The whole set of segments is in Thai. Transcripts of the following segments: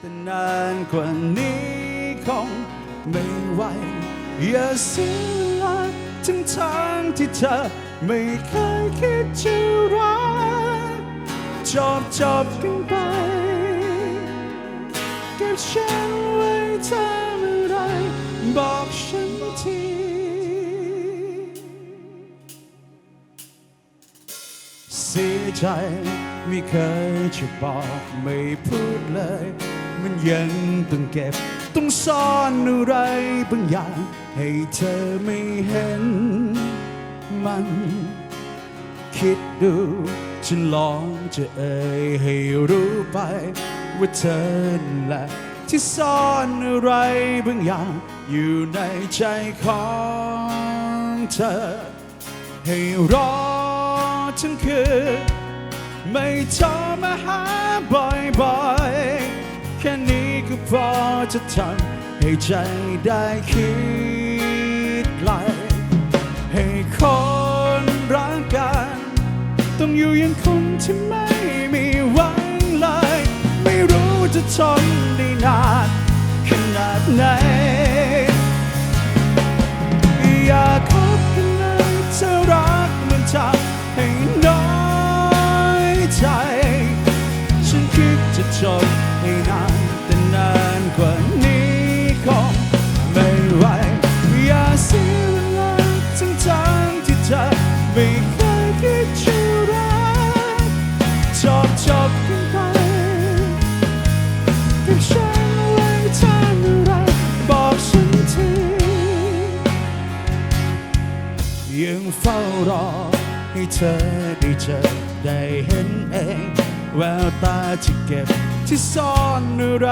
แต่นานกว่านี้คงไม่ไหวอย่าเสียเวลาทั้งทางที่เธอไม่เคยคิดจะรักจบจบกันไปเก็บฉันไว้ทำอะไรบอกฉันทีเสียใจไม่เคยจะบอกไม่พูดเลย มันยังต้องเก็บ ต้องซ่อนอะไรบางอย่าง ให้เธอไม่เห็น มันคิดดูฉันลองจะเอ่ยให้รู้ไป ว่าเธอแหละที่ซ่อนอะไรบางอย่าง อยู่ในใจของเธอ ให้รอทั้งคืนไม่โทรมาหาบ่อย พอจะทำให้ใจได้คิดไกลให้คนรักกัน ต้องอยู่อยังคนที่ไม่มีหวังเลย ไม่รู้จะทนได้นานขนาดไหน อยากคบกันเลยเธอรักมันทำให้น้อยใจ ฉันคิดจะจบให้นาน ฝ้ารอให้เธอได้เจอได้เห็นเองแววตาที่เก็บที่ซ่อนอะไร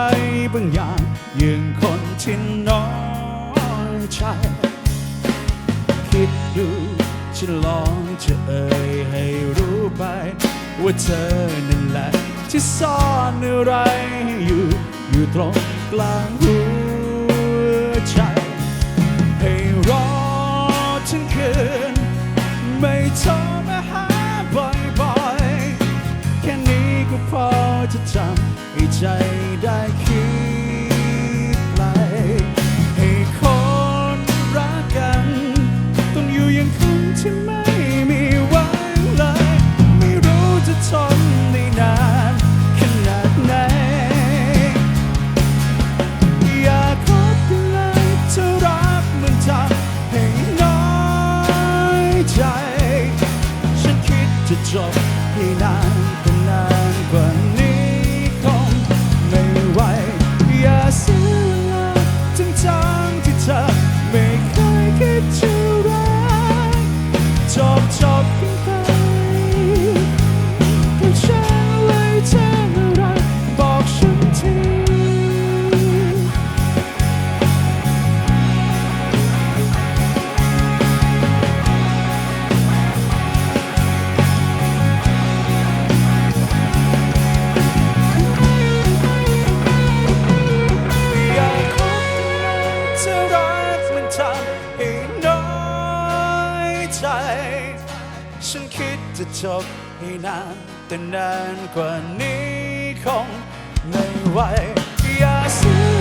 บางอย่างยังคนที่น้อยใจคิดดูฉันลองจะเอ่ยให้รู้ไป ว่าเธอนั่นแหละที่ซ่อนอะไรอยู่อยู่ตรงกลางหัว พอจะทำให้ใจได้คิดไกลให้คนรักกัน ต้องอยู่อย่างคนที่ไม่มีวังเลย ไม่รู้จะทนได้นานขนาดไหน อยากคบกันเลยเธอรักมันทำให้น้อยใจ ฉันคิดจะจบให้นานแต่นานกว่านี้ อ ฉันคิดจะจบให้นานแต่นานกว่านี้คงไม่ไหวอย่าเสี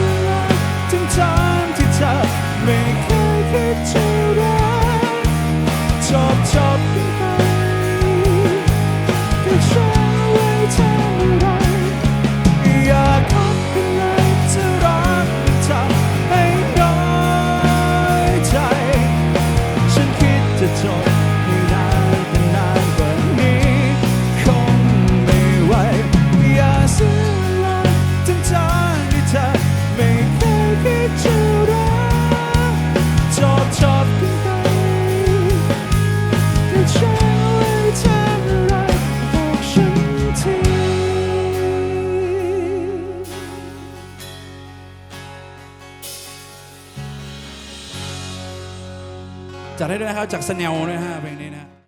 จัดให้ด้วยนะครับจากสแนลนะฮะเพลงนี้นะ